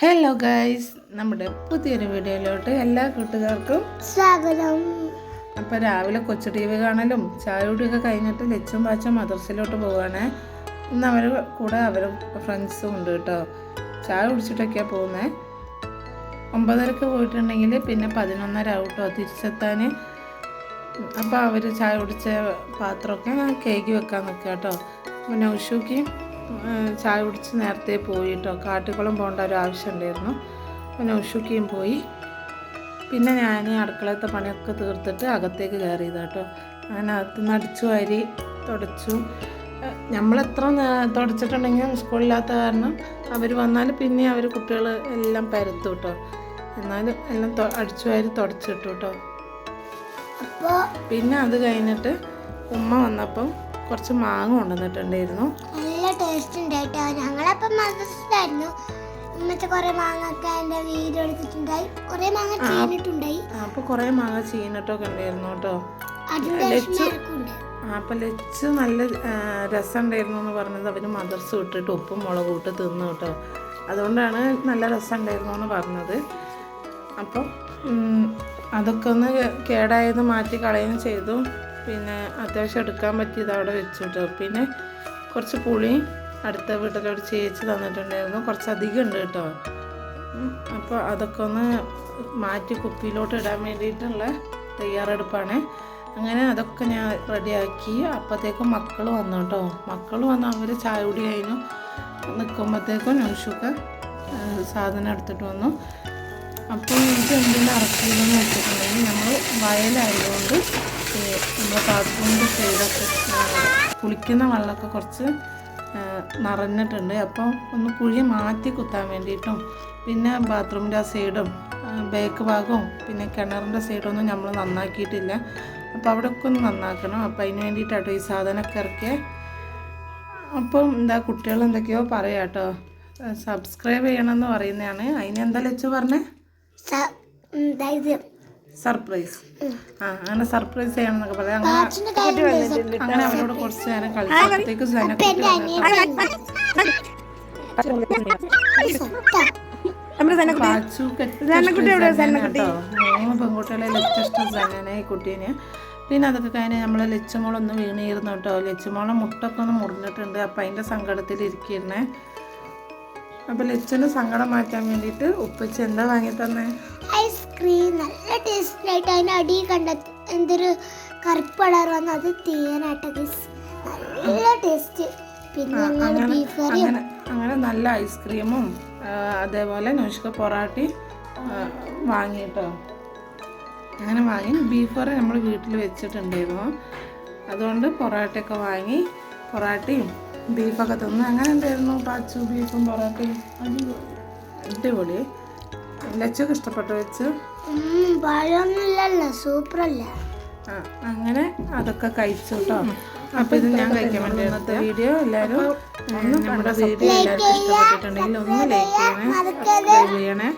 Hello guys നമ്മുടെ പുതിയൊരു വീഡിയോയിലോട്ട് എല്ലാ കൂട്ടുകാർക്കും സ്വാഗതം. അപ്പോൾ രാവിലെ കൊച്ചു ടി വി കാണലും ചായ കുടിയൊക്കെ കഴിഞ്ഞിട്ട് ലച്ചും പാച്ചും മദർസിലോട്ട് പോവുകയാണേ ഇന്ന് അവർ കൂടെ അവരും ഫ്രണ്ട്സും ഉണ്ട് കേട്ടോ. ചായ കുടിച്ചിട്ടൊക്കെയാണ് പോകുന്നത് ഒമ്പതരക്ക് പോയിട്ടുണ്ടെങ്കിൽ പിന്നെ പതിനൊന്നര ആവട്ടോ തിരിച്ചെത്താൻ അപ്പോൾ അവർ ചായ കുടിച്ച പാത്രമൊക്കെ കേക്ക് വെക്കാൻ നിൽക്കുക കേട്ടോ. പിന്നെ നൗഷുക്ക് ചായ കുടിച്ച് നേരത്തെ പോയി കേട്ടോ. കാട്ടുകുളം പോകേണ്ട ഒരു ആവശ്യം ഉണ്ടായിരുന്നു പിന്നെ ഉഷുക്കിയും പോയി. പിന്നെ ഞാൻ അടുക്കളത്തെ പണിയൊക്കെ തീർത്തിട്ട് അകത്തേക്ക് കയറിയത് കേട്ടോ. അങ്ങനെ അകത്തുനിന്ന് അടിച്ചു വാരി തുടച്ചു. നമ്മളെത്ര തുടച്ചിട്ടുണ്ടെങ്കിലും സ്കൂളില്ലാത്ത കാരണം അവർ വന്നാൽ പിന്നെ അവർ കുട്ടികൾ എല്ലാം പരത്തു കേട്ടോ. എന്നാലും എല്ലാം അടിച്ചു വാരി തുടച്ചിട്ടു കേട്ടോ. അപ്പോൾ പിന്നെ അത് കഴിഞ്ഞിട്ട് ഉമ്മ വന്നപ്പം കുറച്ച് മാങ്ങ കൊണ്ടുവന്നിട്ടുണ്ടായിരുന്നു. ടേസ്റ്റ് ഉണ്ട് കേട്ടോ. ഞങ്ങളപ്പം മദ്രസിലായിരുന്നു ഇന്നത്തെ കുറെ മാങ്ങൊക്കെ എന്റെ വീട് എടുത്തിട്ടുണ്ടായി. കുറെ മാങ്ങ ചീനിട്ടുണ്ടായി അപ്പൊ കുറെ മാങ്ങ ചീനിട്ടൊക്കെ ഉണ്ടായിരുന്നു കേട്ടോ. അപ്പൊ ലച്ചു നല്ല രസം ഉണ്ടായിരുന്നു എന്ന് പറഞ്ഞത് അവർ മദർസ് ഇട്ടിട്ട് ഉപ്പും മുളക് ഇട്ട് തിന്നു കേട്ടോ. അതുകൊണ്ടാണ് നല്ല രസം ഉണ്ടായിരുന്നു എന്ന് പറഞ്ഞത്. അപ്പം ഉം, അതൊക്കെ ഒന്ന് കേടായത് മാറ്റി കളയുകയും ചെയ്തു. പിന്നെ അത്യാവശ്യം എടുക്കാൻ പറ്റിയത് അവിടെ വെച്ചു കേട്ടോ. പിന്നെ കുറച്ച് പുളി അടുത്ത വീട്ടിലോട്ട് ചേച്ചി തന്നിട്ടുണ്ടായിരുന്നു. കുറച്ച് അധികം ഉണ്ട് കേട്ടോ. അപ്പോൾ അതൊക്കെ ഒന്ന് മാറ്റി കുപ്പിയിലോട്ട് ഇടാൻ വേണ്ടിയിട്ടുള്ള തയ്യാറെടുപ്പാണ്. അങ്ങനെ അതൊക്കെ ഞാൻ റെഡിയാക്കി. അപ്പോഴത്തേക്കും മക്കൾ വന്നു കേട്ടോ. മക്കൾ വന്ന് അവർ ചായ കുടി കഴിഞ്ഞു. നിൽക്കുമ്പോഴത്തേക്കും നൗഷൊക്കെ സാധനം എടുത്തിട്ട് വന്നു. അപ്പോൾ എനിക്ക് എന്തെങ്കിലും ഇറക്കിയതെന്ന് വെച്ചിട്ടുണ്ടെങ്കിൽ നമ്മൾ വയലായതുകൊണ്ട് നമ്മൾ ബാത്റൂമിന്റെ സൈഡൊക്കെ കുളിക്കുന്ന വെള്ളമൊക്കെ കുറച്ച് നിറഞ്ഞിട്ടുണ്ട്. അപ്പോൾ ഒന്ന് കുഴി മാറ്റി കുത്താൻ വേണ്ടിയിട്ടും പിന്നെ ബാത്റൂമിന്റെ ആ സൈഡും ബേക്ക് ഭാഗവും പിന്നെ കിണറിന്റെ സൈഡൊന്നും നമ്മൾ നന്നാക്കിയിട്ടില്ല. അപ്പോൾ അവിടെയൊക്കെ ഒന്ന് നന്നാക്കണം. അപ്പോൾ അതിന് വേണ്ടിയിട്ടാട്ടോ ഈ സാധനമൊക്കെ ഇറക്കിയ. അപ്പം എന്താ കുട്ടികൾ എന്തൊക്കെയോ പറയാം കേട്ടോ സബ്സ്ക്രൈബ് ചെയ്യണമെന്ന് പറയുന്നതാണ്. അതിനെന്താ ലച്ചു പറഞ്ഞേ? സർപ്രൈസ്. ആ അങ്ങനെ സർപ്രൈസ് ചെയ്യണമെന്നൊക്കെ പറയാം. അങ്ങനെ അങ്ങനെ അവരോട് കുറച്ച് നേരം കളിച്ചപ്പോഴത്തേക്ക് മൂന്ന് പെൺകുട്ടികളെ സനനെ ഈ കുട്ടീനെ. പിന്നെ അതൊക്കെ കഴിഞ്ഞ് നമ്മളെ ലച്ചുമോളൊന്ന് വീണിരുന്നു കേട്ടോ. ലച്ചുമോളെ മുട്ടൊക്കെ ഒന്ന് മുറിഞ്ഞിട്ടുണ്ട്. അപ്പം അതിന്റെ സങ്കടത്തിൽ ഇരിക്കുന്നേ അപ്പം ലച്ചന് സങ്കടം മാറ്റാൻ വേണ്ടിട്ട് ഉപ്പച്ച എന്താ വാങ്ങി തന്നെ? ഐസ്ക്രീം നല്ല ടേസ്റ്റ് ആയിട്ട് അതിന്റെ അടി കണ്ട എന്തൊരു കറുപ്പ് കളർ വന്നു അത് തീയനായിട്ട് നല്ല ടേസ്റ്റ് പിന്നെ ബീഫ് അങ്ങനെ നല്ല ഐസ്ക്രീമും അതേപോലെ നൗഷ്ക പൊറാട്ടി വാങ്ങിയിട്ടോ അങ്ങനെ വാങ്ങി. ബീഫ് കറി നമ്മൾ വീട്ടിൽ വെച്ചിട്ടുണ്ടായിരുന്നു. അതുകൊണ്ട് പൊറാട്ടയൊക്കെ വാങ്ങി പൊറാട്ടയും ബീഫൊക്കെ തിന്നു. അങ്ങനെ എന്തായിരുന്നു? പാച്ചു ബീഫും പൊറോട്ടയും? അടിപൊളി. ലച്ചൊക്കെ ഇഷ്ടപ്പെട്ടു വെച്ച് പഴമൊന്നുമില്ലല്ലോ സൂപ്പറല്ലേ? ആ, അങ്ങനെ അതൊക്കെ കഴിച്ചു കേട്ടോ അപ്പൊ ഇത് ഞാൻ കഴിക്കാൻ വേണ്ടി ഇന്നത്തെ വീഡിയോ എല്ലാവരും ഒന്ന് നമ്മുടെ വീഡിയോ എല്ലാവർക്കും ഇഷ്ടപ്പെട്ടിട്ടുണ്ടെങ്കിൽ ഒന്ന് ലൈക്ക് ചെയ്യണേ. സബ്സ്ക്രൈബ് ചെയ്യണേ.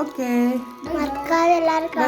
ഓക്കെ ബൈ കാണുക